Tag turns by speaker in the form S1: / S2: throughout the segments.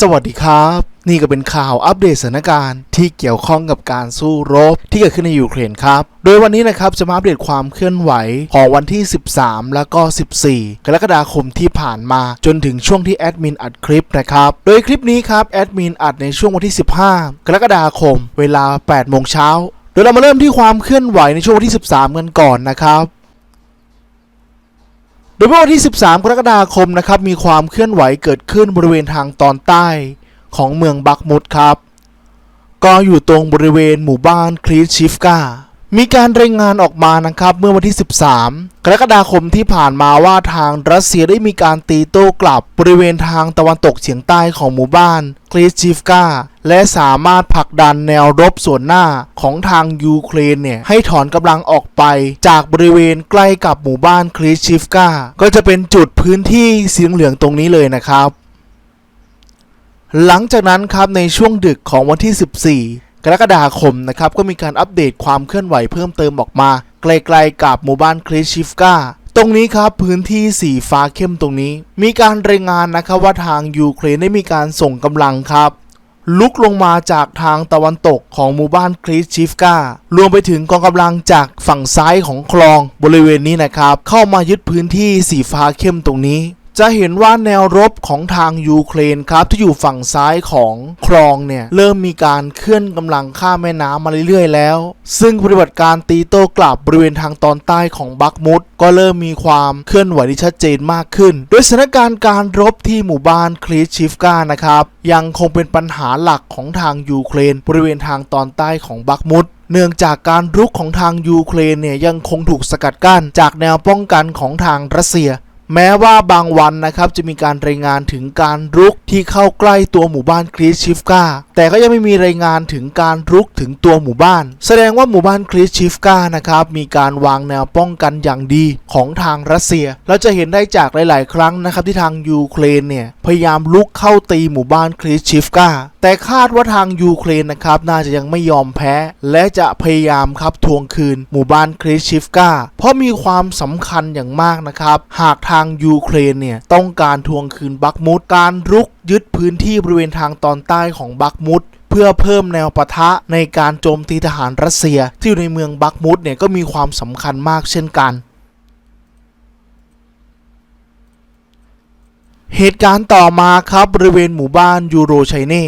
S1: สวัสดีครับ นี่ก็เป็นข่าวอัปเดตสถานการณ์ที่เกี่ยวข้องกับการสู้รบที่เกิดขึ้นในยูเครนครับ โดยวันนี้นะครับจะมาอัปเดตความเคลื่อนไหวของวันที่ 13 แล้วก็ 14 กรกฎาคมที่ผ่านมาจนถึงช่วงที่แอดมินอัดคลิปนะครับ โดยคลิปนี้ครับแอดมินอัดในช่วงวันที่ 15 กรกฎาคม เวลา8โมงเช้าโดยเรามาเริ่มที่ความเคลื่อนไหวในช่วงวันที่ 13 กันก่อนนะครับ ดยเมื่อวันที่ 13 กรกฎาคมนะครับ มีความเคลื่อนไหวเกิดขึ้นบริเวณทางตอนใต้ของเมืองบักมุดครับ ก็อยู่ตรงบริเวณหมู่บ้านคลีชิฟกา มีการรายงานออกมานะครับเมื่อวันที่ 13 กรกฎาคมที่ผ่านมาว่าทางรัสเซียได้มีการตีโต้กลับบริเวณทางตะวันตกเฉียงใต้ของหมู่บ้านคลีชิฟกาและสามารถผลักดันแนวรบส่วนหน้าของทางยูเครนเนี่ยให้ถอนกำลังออกไปจากบริเวณใกล้กับหมู่บ้านคลีชิฟกาก็จะเป็นจุดพื้นที่สีเหลืองตรงนี้เลยนะครับ หลังจากนั้นครับในช่วงดึกของวันที่ 14 กรกฎาคมนะครับก็มีการอัปเดตความเคลื่อนไหวเพิ่มเติมออกมา ไกลๆกับหมู่บ้านคลิชิฟกาตรงนี้ครับพื้นที่สีฟ้าเข้มตรงนี้ มีการรายงานนะครับว่าทางยูเครนได้มีการส่งกำลังครับลุกลงมาจากทางตะวันตกของหมู่บ้านคลิสชิฟการวมไปถึงกองกำลังจากฝั่งซ้ายของคลองบริเวณนี้นะครับ เข้ามายึดพื้นที่สีฟ้าเข้มตรงนี้ จะเห็นว่าแนวรบของทางยูเครนครับที่อยู่ฝั่งซ้ายของคลองเนี่ยเริ่มมีการเคลื่อนกำลังข้ามแม่น้ำมาเรื่อยๆแล้ว ซึ่งปฏิบัติการตีโต้กลับบริเวณทางตอนใต้ของบักมุดก็เริ่มมีความเคลื่อนไหวที่ชัดเจนมากขึ้น โดยสถานการณ์การรบที่หมู่บ้านคลีชิฟกานะครับยังคงเป็นปัญหาหลักของทางยูเครน บริเวณทางตอนใต้ของบักมุดเนื่องจากการรุกของทางยูเครนเนี่ยยังคงถูกสกัดกั้นจากแนวป้องกันของทางรัสเซีย แม้ว่าบางวันนะครับจะมีการรายงานถึงการรุกที่เข้าใกล้ตัวหมู่บ้านคลีชิฟกาแต่ก็ยังไม่มีรายงานถึงการรุกถึงตัวหมู่บ้าน แสดงว่าหมู่บ้านคลีชิฟกานะครับมีการวางแนวป้องกันอย่างดีของทางรัสเซีย เราจะเห็นได้จากหลาย ๆ ครั้งนะครับที่ทางยูเครนเนี่ยพยายามลุกเข้าตีหมู่บ้านคลีชิฟกาแต่คาดว่าทางยูเครนนะครับน่าจะยังไม่ยอมแพ้ และจะพยายามครับทวงคืนหมู่บ้านคลีชิฟกาเพราะมีความสำคัญอย่างมากนะครับหากทางางยูเครนเนี่ยต้องการทวงคืนบักมุดการรุกยึดพื้นที่บริเวณทางตอนใต้ของบักมุดเพื่อเพิ่มแนวปะทะในการโจมตีทหารรัสเซีย ที่อยู่ในเมืองบักมุดเนี่ยก็มีความสำคัญมากเช่นกัน เหตุการณ์ต่อมาครับบริเวณหมู่บ้านยูโรชัยเน่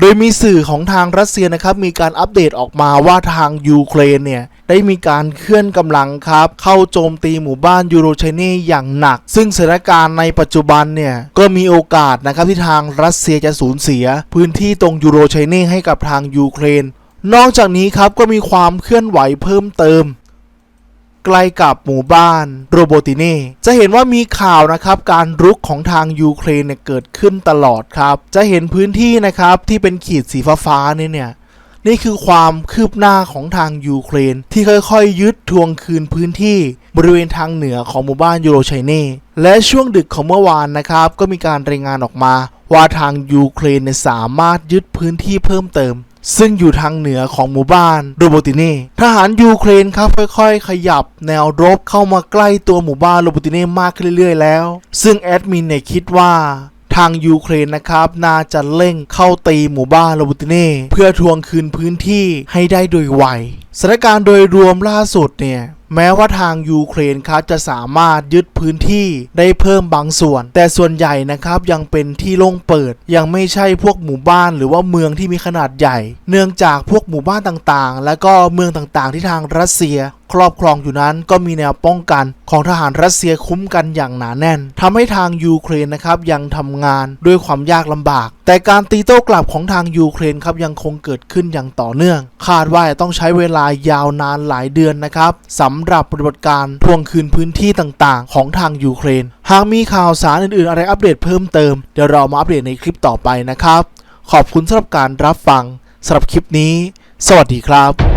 S1: โดยมีสื่อของทางรัสเซียนะครับมีการอัปเดตออกมาว่าทางยูเครนเนี่ยได้มีการเคลื่อนกำลังครับ เข้าโจมตีหมู่บ้านยูโรชเน่อย่างหนัก ซึ่งสถานการณ์ในปัจจุบันเนี่ยก็มีโอกาสนะครับที่ทางรัสเซียจะสูญเสีย พื้นที่ตรงยูโรชเน่ให้กับทางยูเครนนอกจากนี้ครับก็มีความเคลื่อนไหวเพิ่มเติม ใกล้กับหมู่บ้านโรโบติเน่จะเห็นว่ามีข่าวนะครับการรุกของทางยูเครนเนี่ยเกิดขึ้นตลอดครับ จะเห็นพื้นที่นะครับที่เป็นขีดสีฟ้าๆนี่เนี่ยนี่คือความคืบหน้าของทางยูเครน ที่ค่อยๆ ยึดทวงคืนพื้นที่บริเวณทางเหนือของหมู่บ้านยูโรชัยเน่และช่วงดึกของเมื่อวานนะครับ ก็มีการรายงานออกมา ว่าทางยูเครนสามารถยึดพื้นที่เพิ่มเติม ซึ่งอยู่ทางเหนือของหมู่บ้านโรโบติเน่ทหารยูเครนครับค่อยๆ ขยับแนวรบเข้ามาใกล้ตัวหมู่บ้านโรโบติเน่มากขึ้นเรื่อยๆแล้ว ซึ่งแอดมินเนี่ยคิดว่าทางยูเครนนะครับน่าจะเร่งเข้าตีหมู่บ้านโรบูติเน่เพื่อทวงคืนพื้นที่ให้ได้โดยไว สถานการณ์โดยรวมล่าสุดเนี่ยแม้ว่าทางยูเครนครับจะสามารถยึดพื้นที่ได้เพิ่มบางส่วน แต่ส่วนใหญ่นะครับยังเป็นที่โล่งเปิด ยังไม่ใช่พวกหมู่บ้านหรือว่าเมืองที่มีขนาดใหญ่ เนื่องจากพวกหมู่บ้านต่างๆ และก็เมืองต่างๆ ที่ทางรัสเซีย ครอบครองอยู่นั้นก็มีแนวป้องกัน ของทหารรัสเซียคุ้มกันอย่างหนาแน่นทำให้ทางยูเครนนะครับยังทำงานด้วยความยากลำบาก แต่การตีโต้กลับของทางยูเครนครับยังคงเกิดขึ้นอย่างต่อเนื่อง คาดว่าต้องใช้เวลาายาวนานหลายเดือนนะครับสำหรับปฏิบัติการทวงคืนพื้นที่ต่างๆ ของทางยูเครน หากมีข่าวสารอื่นๆ อะไรอัปเดตเพิ่มเติม เดี๋ยวเรามาอัปเดตในคลิปต่อไปนะครับ ขอบคุณสำหรับการรับฟังสำหรับคลิปนี้ สวัสดีครับ